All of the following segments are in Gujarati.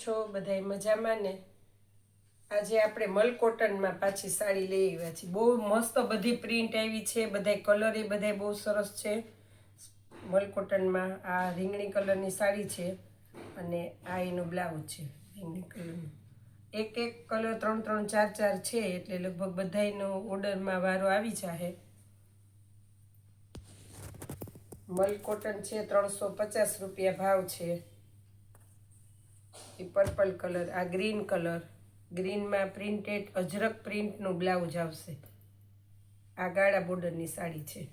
છો? બધાય મજામાં ને? આજે આપણે મલ કોટનમાં પાછી સાડી લઈ આવ્યા છીએ. બહુ મસ્ત બધી પ્રિન્ટ આવી છે. બધાય કલર એ બધાય બહુ સરસ છે. મલ કોટનમાં આ રીંગણી કલરની સાડી છે અને આ એનો બ્લાઉઝ છે રીંગણી કલરનું એક એક કલર ત્રણ ત્રણ ચાર ચાર છે એટલે લગભગ બધાયનો ઓર્ડરમાં વારો આવી જાહે. મલ કોટન છે ત્રણસો પચાસ રૂપિયા ભાવ છે. એ પર્પલ કલર આ ગ્રીન કલર ગ્રીનમાં પ્રિન્ટેડ અજરક પ્રિન્ટનું બ્લાઉઝ આવશે. આ ગાળા બોર્ડરની સાડી છે.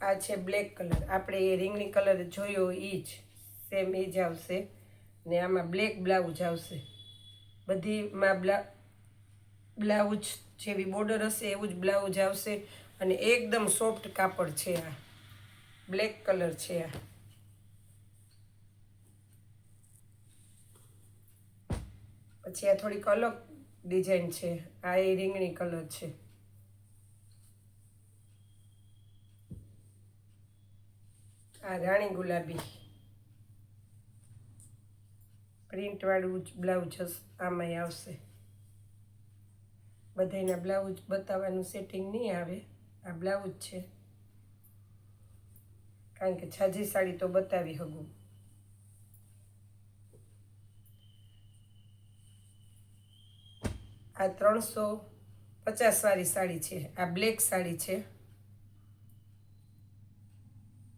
આ છે બ્લેક કલર આપણે એ રીંગણી કલર જોયો એ જ સેમ એ જ આવશે. ને આમાં બ્લેક બ્લાઉઝ આવશે. બધીમાં બ્લા બ્લાઉઝ જેવી બોર્ડર હશે, એવું જ બ્લાઉઝ આવશે. અને એકદમ સોફ્ટ કાપડ છે આ. બ્લેક કલર છે આ. પછી આ થોડીક અલગ ડિઝાઇન છે. આ એ રીંગણી કલર છે. આ રાણી ગુલાબી. પ્રિન્ટવાળું બ્લાઉઝ આમાંય આવશે. બધાયના બ્લાઉઝ બતાવવાનું સેટિંગ નહીં આવે. આ બ્લાઉઝ છે. કારણ કે છાજી સાડી તો બતાવી હગું. આ ત્રણસો પચાસ વાળી સાડી છે. આ બ્લેક સાડી છે.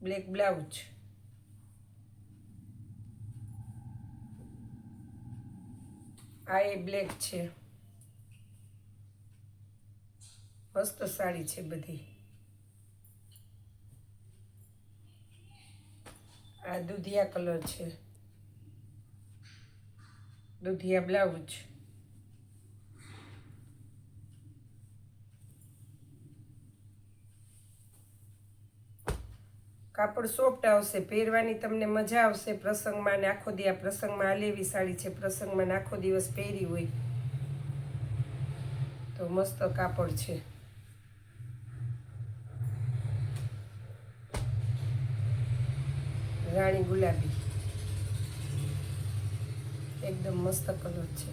Black blouse. આ એ બ્લેક છે. મસ્ત સાડી છે બધી. આ દુધિયા કલર છે. દુધિયા બ્લાઉઝ. કાપડ સોફ્ટ આવશે, પહેરવાની તમને મજા આવશે. પ્રસંગમાં ને આખો દી આ પ્રસંગમાં આલેવી સાડી છે. પ્રસંગમાં આખો દિવસ પહેરી હોય. તો મસ્ત કાપડ છે. રાણી ગુલાબી. એકદમ મસ્ત કલર છે.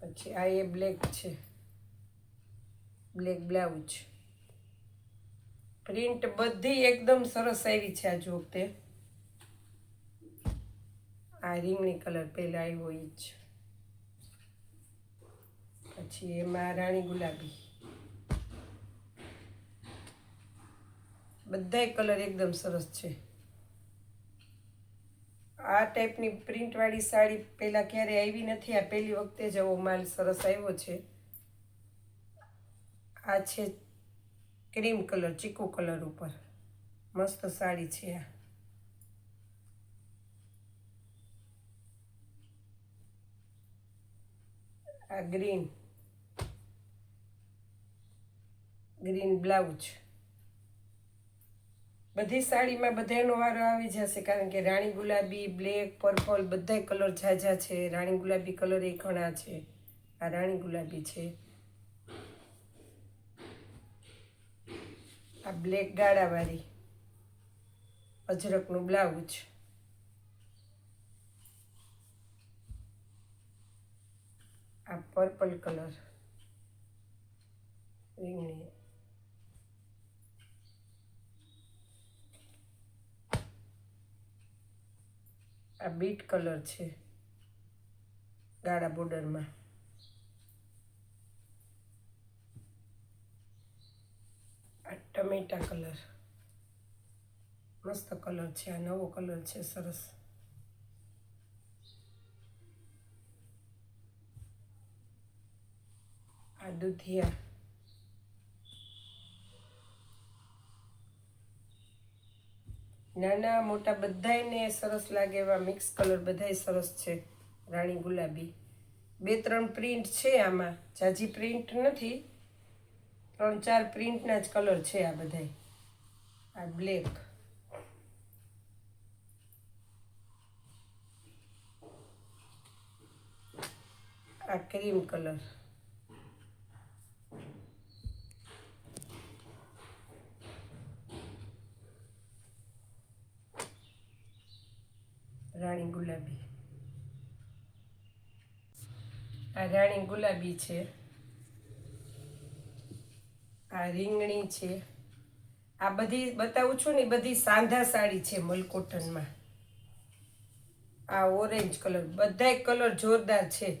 પછી આ એ બ્લેક છે. Black blouse. પ્રિન્ટ બધી એકદમ સરસ આવી છે આ જો વખતે. આ રીંગણી કલર પહેલાં આવ્યો એ જ. પછી એમાં રાણી ગુલાબી. બધાય કલર એકદમ સરસ છે. આ ટાઈપની પ્રિન્ટવાળી સાડી પહેલાં ક્યારે આવી નથી, આ પહેલી વખતે જ આવો માલ સરસ આવ્યો છે. આ છે ક્રીમ કલર, ચીકુ કલર ઉપર. મસ્ત સાડી છે આ. આ ગ્રીન. Green blouse. બધી સાડીમાં બધાનો વારો આવી જશે, કારણ કે રાણી ગુલાબી, બ્લેક, પર્પલ બધાય કલર ઝાઝા છે. રાણી ગુલાબી કલર એ ઘણા છે. આ રાણી ગુલાબી છે. આ બ્લેક ગાળાવાળી અજરકનું બ્લાઉઝ. આ પર્પલ કલર. રીંગણી. આ બીટ કલર છે. ગાળા બોર્ડરમાં. આ ટમેટા કલર. મસ્ત કલર છે. આ નવો કલર છે. સરસ. આ દૂધિયા. નાના મોટા બધાયને સરસ લાગે એવા મિક્સ કલર બધાય સરસ છે. રાણી ગુલાબી. બે, ત્રણ પ્રિન્ટ છે આમાં. જાજી પ્રિન્ટ નથી. ત્રણ, ચાર પ્રિન્ટના જ કલર છે આ બધાય. આ બ્લેક આ ક્રીમ કલર રાણી ગુલાબી. આ રાણી ગુલાબી છે. આ રીંગણી છે. આ બધી, બતાવું છું ને બધી સાંધા સાડી છે મલકોટનમાં. આ ઓરેન્જ કલર, બધાય કલર જોરદાર છે.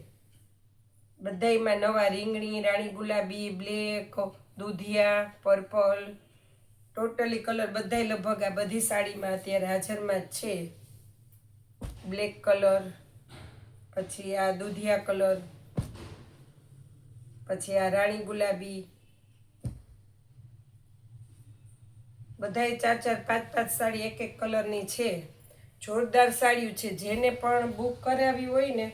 બધાયમાં નવા રીંગણી, રાણી ગુલાબી, બ્લેક, દૂધિયા, પર્પલ, ટોટલી કલર બધાય લગભગ આ બધી સાડીમાં અત્યારે હાજરમાં જ છે. બ્લેક કલર, પછી આ દૂધિયા કલર, પછી આ રાણી ગુલાબી. બધાય ચાર ચાર પાંચ પાંચ સાડી એક એક કલરની છે. જોરદાર સાડીઓ છે. જેને પણ બુક કરાવી હોય ને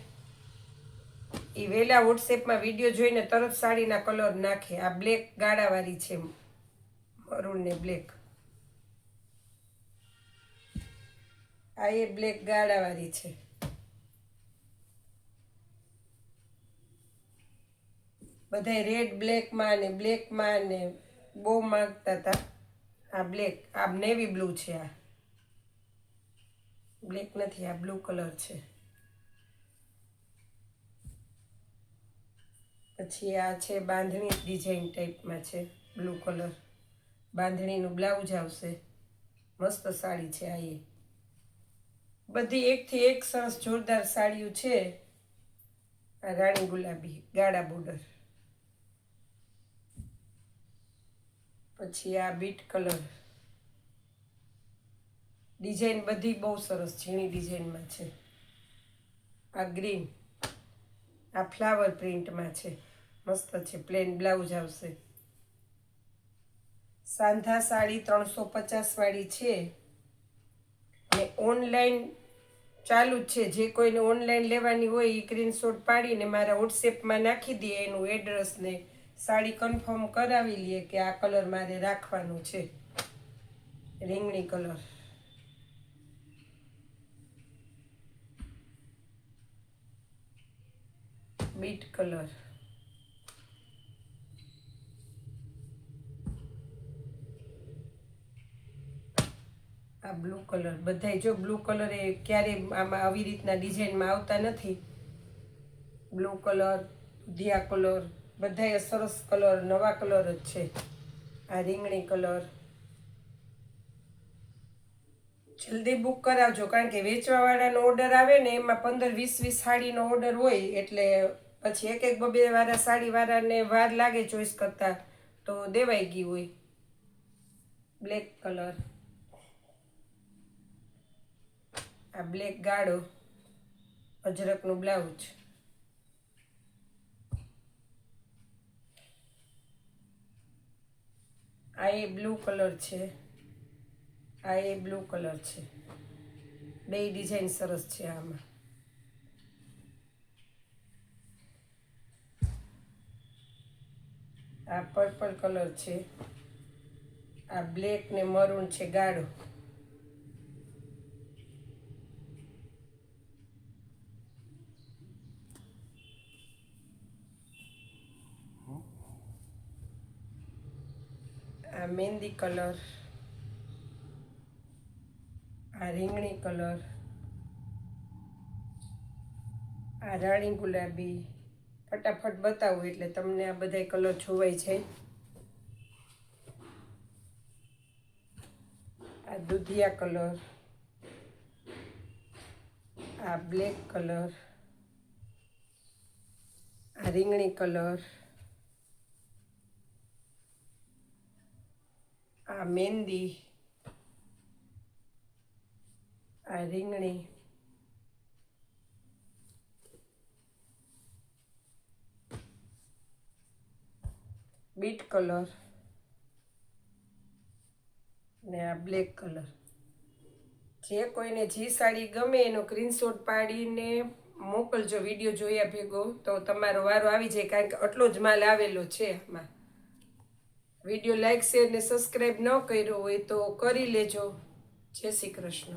એ વહેલા વોટ્સએપમાં વીડિયો જોઈને તરત સાડીના કલર નાખે. આ બ્લેક ગાળાવાળી છે. મરૂણ ને બ્લેક આ એ બ્લેક ગાળાવાળી છે. બધાય રેડ બ્લેકમાં ને બ્લેકમાં ને બહુ માંગતા હતા આ બ્લેક આ નેવી બ્લુ છે આ. બ્લેક નથી, આ બ્લુ કલર છે. પછી આ છે બાંધણી ડિઝાઇન ટાઈપમાં છે બ્લુ કલર બાંધણીનું બ્લાઉઝ આવશે. મસ્ત સાડી છે આ એ. બધી એકથી એક સરસ જોરદાર સાડીઓ છે. આ રાણી ગુલાબી, ગાળા બોર્ડર. પછી આ બીટ કલર. ડિઝાઇન બધી બહુ સરસ ઝીણી ડિઝાઇનમાં છે. આ ગ્રીન. આ ફ્લાવર પ્રિન્ટમાં છે. મસ્ત છે, પ્લેન બ્લાઉઝ આવશે. સાંધા સાડી ત્રણસો પચાસ વાળી છે. ને ઓનલાઈન ચાલુ જ છે. જે કોઈને ઓનલાઈન લેવાની હોય એ સ્ક્રીનશોટ પાડીને મારા વોટ્સએપમાં નાખી દે, એનું એડ્રેસને સાડી કન્ફર્મ કરાવી લઈએ કે આ કલર મારે રાખવાનું છે. રીંગણી કલર બીટ કલર આ બ્લુ કલર. બધાય જો બ્લુ કલર એ ક્યારે આમાં આવી રીતના ડિઝાઇનમાં આવતા નથી. બ્લુ કલર દિયા કલર, બધાય સરસ કલર, નવા કલર જ છે. આ રીંગણી કલર. જલ્દી બુક કરાવજો, કારણ કે વેચવાવાળાનો ઓર્ડર આવે ને એમાં પંદર વીસ વીસ સાડીનો ઓર્ડર હોય, એટલે પછી એક એક બબે વાળા સાડીવાળાને વાર લાગે ચોઈસ કરતાં, તો દેવાઈ ગઈ હોય. Black colour. આ બ્લેક ગાળો અજરકનું બ્લાઉઝ આ એ બ્લુ કલર છે. આ એ બ્લુ કલર છે. બે ડિઝાઇન સરસ છે આમાં. આ પર્પલ કલર છે. આ બ્લેક ને મરૂન છે ગાઢો મહેંદી કલર, આ રીંગણી કલર, આ રાણી ગુલાબી, ફટાફટ બતાવું એટલે તમને આ બધા કલર જોવાય છે. આ દૂધિયા કલર, આ બ્લેક કલર, આ રીંગણી કલર આ મહેંદી આ રીંગણી, બીટ કલર ને આ બ્લેક કલર. જે કોઈને જે સાડી ગમે એનો સ્ક્રીનશોટ પાડીને મોકલજો વીડિયો જોયા ભેગો. તો તમારો વારો આવી જાય, કારણ કે આટલો જ માલ આવેલો છે આમાં. વીડિયો લાઈક શેર ને સબસ્ક્રાઈબ ન કર્યો હોય તો કરી લેજો. જય શ્રી કૃષ્ણ.